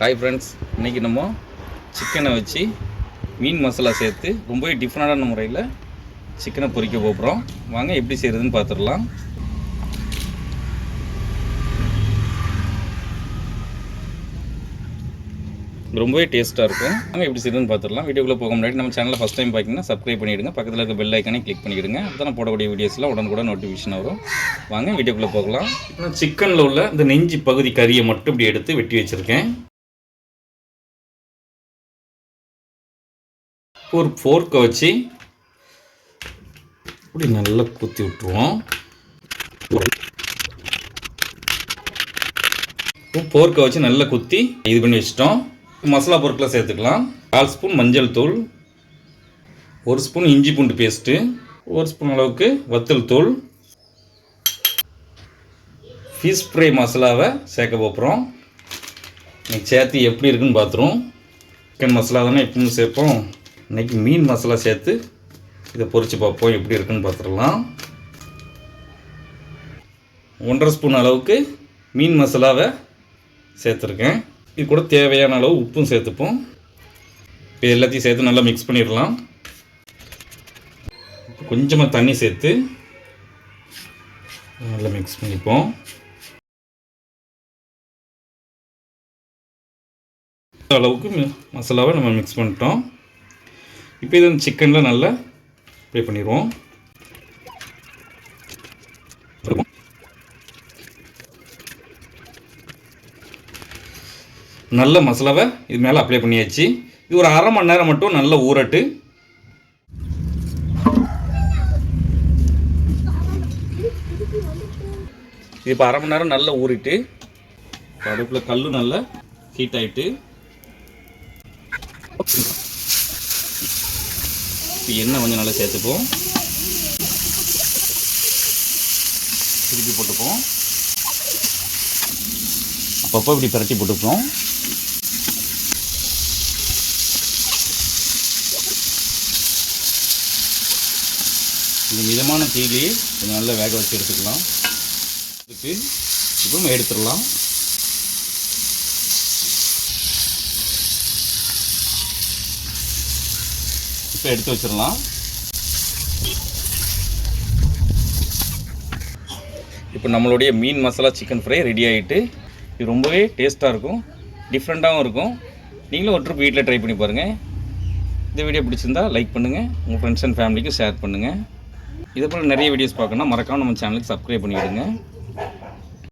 Hi friends இன்றைக்கி நம்ம சிக்கனை வச்சு மீன் மசாலா சேர்த்து ரொம்பவே டிஃப்ரெண்டான முறையில் சிக்கனை பொரிக்க போகிறோம் வாங்க எப்படி செய்கிறதுன்னு பார்த்துடலாம் ரொம்பவே டேஸ்ட்டாக இருக்கும். வாங்க எப்படி செய்கிறதுன்னு பார்த்துடலாம் வீடியோக்குள்ளே போக முன்னாடி நம்ம சேனலில் ஃபஸ்ட் டைம் பார்த்தீங்கன்னா சப்ஸ்கிரைப் பண்ணிவிடுங்க பக்கத்தில் இருக்க பெல் ஐக்கானே கிளிக் பண்ணிவிடுங்க அப்போ போடக்கூடிய வீடியோஸ்லாம் உடனுக்குடன் நோட்டிஃபிகேஷன் வரும். வாங்க வீடியோக்குள்ளே போகலாம். இப்போ சிக்கனில் உள்ள இந்த நெஞ்சு பகுதி கறியை மட்டும் இப்படி எடுத்து வெட்டி வச்சுருக்கேன். ஒரு ஃபோர்க்கை வச்சு இப்படி நல்லா குத்தி விட்டுருவோம். போர்க்கை வச்சு நல்லா குத்தி இது பண்ணி வச்சிட்டோம். மசாலா பொருட்களை சேர்த்துக்கலாம். கால் ஸ்பூன் மஞ்சள் தூள் ஒரு ஸ்பூன் இஞ்சி பூண்டு பேஸ்ட்டு ஒரு ஸ்பூன் அளவுக்கு வத்தல் தூள் ஃபிஷ் ஃப்ரை மசாலாவை சேர்க்க போகிறோம் இன்னைக்கு சேர்த்து எப்படி இருக்குன்னு பார்த்துருவோம். சிக்கன் மசாலா தானே எப்பவும் சேர்ப்போம். இன்றைக்கி மீன் மசாலா சேர்த்து இதை பொரித்து பார்ப்போம். எப்படி இருக்குன்னு பார்த்துடலாம். ஒன்றரை ஸ்பூன் அளவுக்கு மீன் மசாலாவை சேர்த்துருக்கேன். இது கூட தேவையான அளவு உப்பும் சேர்த்துப்போம். இப்போ எல்லாத்தையும் சேர்த்து நல்லா மிக்ஸ் பண்ணிடலாம். கொஞ்சமாக தண்ணி சேர்த்து நல்லா மிக்ஸ் பண்ணிப்போம். அளவுக்கு மி- மசாலாவை நம்ம மிக்ஸ் பண்ணிட்டோம். இப்போ இது சிக்கனில் நல்லா ப்ளே பண்ணிடுவோம். நல்ல மசாலாவை இது மேலே அப்ளை பண்ணியாச்சு. இது ஒரு அரை மணி நேரம் மட்டும் நல்ல ஊறட்டு. இது இப்போ அரை மணி நேரம் நல்லா ஊறிட்டு அடுப்பில் கல் நல்லா ஹீட் ஆகிட்டு இப்போ எண்ணெய் கொஞ்சம் நல்லா சேர்த்துப்போம் திருப்பி போட்டுப்போம் அப்பப்போ இப்படி பிரட்டி போட்டுப்போம் இந்த மிதமான தீலி கொஞ்சம் நல்லா வேக வச்சு எடுத்துக்கலாம். இதுக்கு இப்போ எடுத்துடலாம். இப்போ எடுத்து வச்சிடலாம். இப்போ நம்மளுடைய மீன் மசாலா சிக்கன் ஃப்ரை ரெடி ஆகிட்டு இது ரொம்பவே டேஸ்ட்டாக இருக்கும் டிஃப்ரெண்ட்டாகவும் இருக்கும். நீங்களும் ஒரு ட்ரிப் வீட்டில் ட்ரை பண்ணி பாருங்கள் இந்த வீடியோ பிடிச்சிருந்தா லைக் பண்ணுங்கள் உங்கள் ஃப்ரெண்ட்ஸ் அண்ட் ஃபேமிலிக்கும் ஷேர் பண்ணுங்கள் இதே போல் நிறைய வீடியோஸ் பார்க்கணுன்னா மறக்காம நம்ம சேனலுக்கு சப்ஸ்கிரைப் பண்ணிவிடுங்க